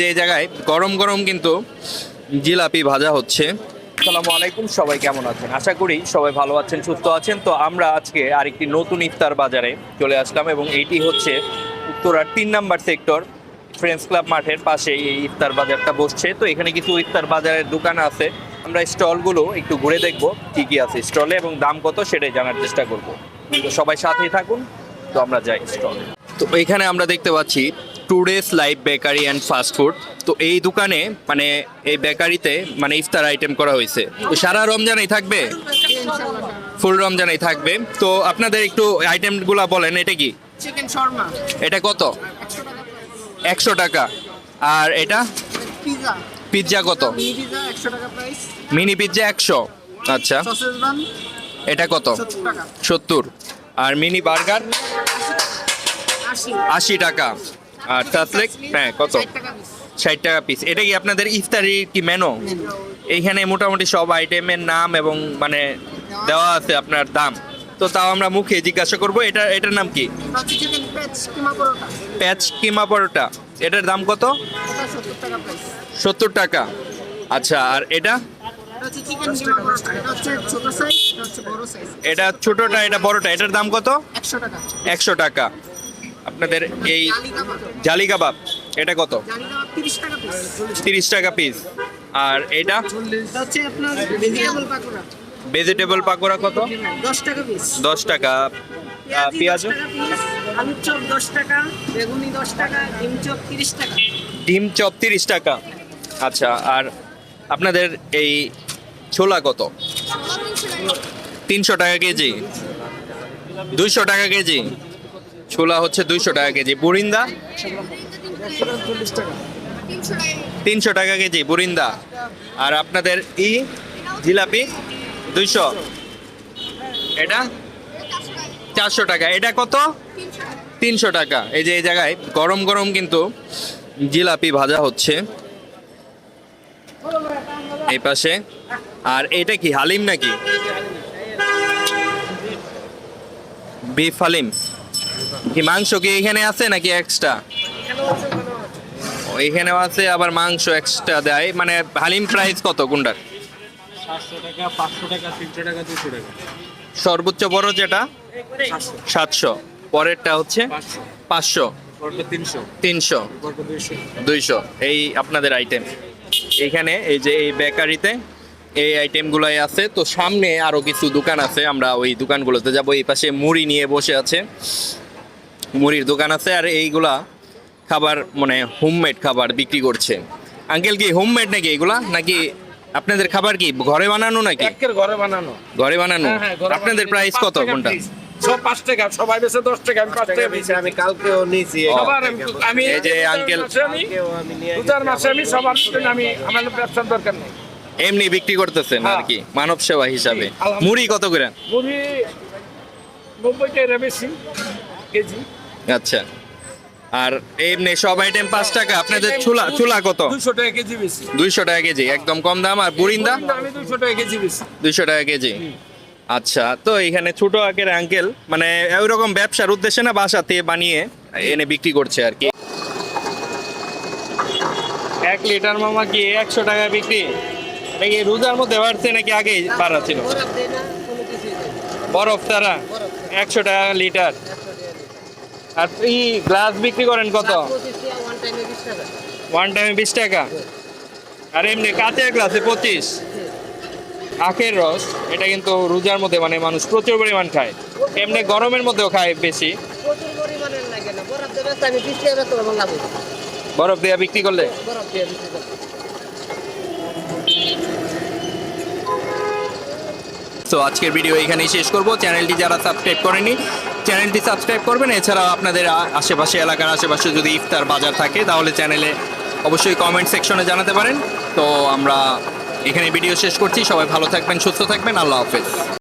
যে এই জায়গায় গরম গরম কিন্তু জিলাপি ভাজা হচ্ছে। আসসালামু আলাইকুম সবাই কেমন আছেন? আশা করি সবাই ভালো আছেন সুস্থ আছেন। তো আমরা আজকে আরেকটি নতুন ইফতার বাজারে চলে আসলাম এবং এইটি হচ্ছে উত্তরার তিন নাম্বার সেক্টর ফ্রেন্ডস ক্লাব মাঠের পাশে এই ইফতার বাজারটা বসছে। তো এখানে কিছু ইফতার বাজারের দোকান আছে। আমরা স্টলগুলো একটু ঘুরে দেখব কি কি আছে স্টলে এবং দাম কত সেটাই জানার চেষ্টা করব। তো সবাই সাথেই থাকুন তো আমরা যাই স্টলে। তো এখানে আমরা দেখতে পাচ্ছি today's live bakery and fast food তো এই দোকানে মানে এই বেকারিতে মানে ইফতার আইটেম করা হয়েছে। তো সারা রমজানেই থাকবে? ফুল রমজানেই থাকবে। তো আপনাদের একটু আইটেমগুলো বলেন এটা কি? চিকেন শর্মা এটা কত? একশো টাকা। আর এটা? পিৎজা পিৎজা কত? মিনি পিৎজা একশো আচ্ছা। এটা কত? সত্তর আর মিনি বার্গার আশি টাকা। আর টাসলেক হ্যাঁ কত? ষাট টাকা পিস এটা কি আপনাদের ইফতারি কি মেনু এইখানে মোটামুটি সব আইটেমের নাম এবং মানে দেওয়া আছে আপনার দাম। তো তাও আমরা মুখে জিজ্ঞাসা করব, এটা, এটার নাম কি? প্যাচ কিমা পরোটা। এটার দাম কত? সত্তর টাকা। আচ্ছা আর এটা? এটা ছোটটা, এটা বড়টা। এটার দাম কত? একশো টাকা। আপনাদের এই জালি কাবাব, এটা কত? তিরিশ টাকা পিস আর এটা? ভেজিটেবল পাকোড়া কত? দশ টাকা। পেঁয়াজ? ডিম চপ তিরিশ টাকা। আচ্ছা আর আপনাদের এই ছোলা কত? তিনশো টাকা কেজি। দুইশো টাকা কেজি। ছোলা হচ্ছে দুইশো টাকা কেজি। বুরিন্দা? তিনশো টাকা কেজি, বুরিন্দা। আর আপনাদের ই, জিলাপি, দুইশো। এটা? চারশো টাকা। এটা কত? তিনশো টাকা। এই যে এই জায়গায় গরম গরম কিন্তু জিলাপি ভাজা হচ্ছে। এই পাশে। আর এটা কি, হালিম নাকি? বিফ হালিম। কি মাংস কি এখানে আছে নাকি এক্সট্রা এখানেও আছে আবার মাংস এক্সট্রা দেয়। মানে হালিম প্রাইস কত টাকা সর্বোচ্চ বড় যেটা? সাতশো। পরেরটা হচ্ছে? পাঁচশো। তিনশো। দুইশো। এই আপনাদের আইটেম এইখানে এই যে এই বেকারিতে এই আইটেমগুলোই আছে। তো সামনে আরও কিছু দোকান আছে। আমরা ওই দোকানগুলোতে যাব। এই পাশে মুড়ি নিয়ে বসে আছে। মুড়ির দোকান আছে আর এইগুলা খাবার মানে হোমমেড খাবার বিক্রি করছে। আঙ্কেল কি হোমমেড নাকি এগুলা? নাকি আপনাদের খাবার কি ঘরে বানানো নাকি? একের ঘরে বানানো। ঘরে বানানো? হ্যাঁ, হ্যাঁ, আপনাদের প্রাইস কত কোনটা? পাঁচ টাকা সবাই বেছে দশ টাকা আমি টাকা বেশি আমি কালকেও নিয়েছি আমি আমি এই যে আঙ্কেল- মাসে আমি কালকেও আমি নিয়ে রোজার মাসে আমি সবার আমি আমার ব্যবসার দরকার নেই। এমনি বিক্রি করতেছেন আর হ্যাঁ। কি মানব সেবা হিসাবে। মুড়ি কত করে? মুড়ি নব্বই টাকা বেশি কেজি। আচ্ছা। আর এমনি সব আইটেম পাঁচ টাকা। আপনাদের চুলা চুলা কত? দুশো টাকা কেজি বেশি। দুইশো টাকা কেজি একদম কম দাম। আর বুরিন্দা? আমি দুশো টাকা কেজি বেশি। দুইশো টাকা কেজি। আচ্ছা তো এখানে ছোট আকের আঙ্কেল মানে ওইরকম ব্যবসার উদ্দেশ্যে না বাসাতে বানিয়ে এনে বিক্রি করছে আর কি। এক লিটার মামা কি একশো টাকা বিক্রি? এটা কি রোজার মধ্যে বাড়ছে নাকি আগে বাড়া ছিল বরফ তারা একশো টাকা লিটার। আর এই গ্লাস বিক্রি করেন কত? ওয়ান টাইমে বিশ টাকা। আর এমনি কাঁচের গ্লাসে পঁচিশ? আখের রস এটা কিন্তু রোজার মধ্যে মানে মানুষ প্রচুর পরিমাণ খায়। এমনি গরমের মধ্যেও খায় বেশি। বরফ বিক্রি করলে? দিয়ে বিক্রি করব তো আজকের ভিডিও এখানেই শেষ করব। চ্যানেলটি যারা সাবস্ক্রাইব করেনি চ্যানেলটি সাবস্ক্রাইব করবেন। এছাড়াও আপনাদের আশেপাশে এলাকার আশেপাশে যদি ইফতার বাজার থাকে, তাহলে চ্যানেলে অবশ্যই কমেন্ট সেকশনে জানাতে পারেন। তো আমরা এখানে ভিডিও শেষ করছি। সবাই ভালো থাকবেন, সুস্থ থাকবেন। আল্লাহ হাফেজ।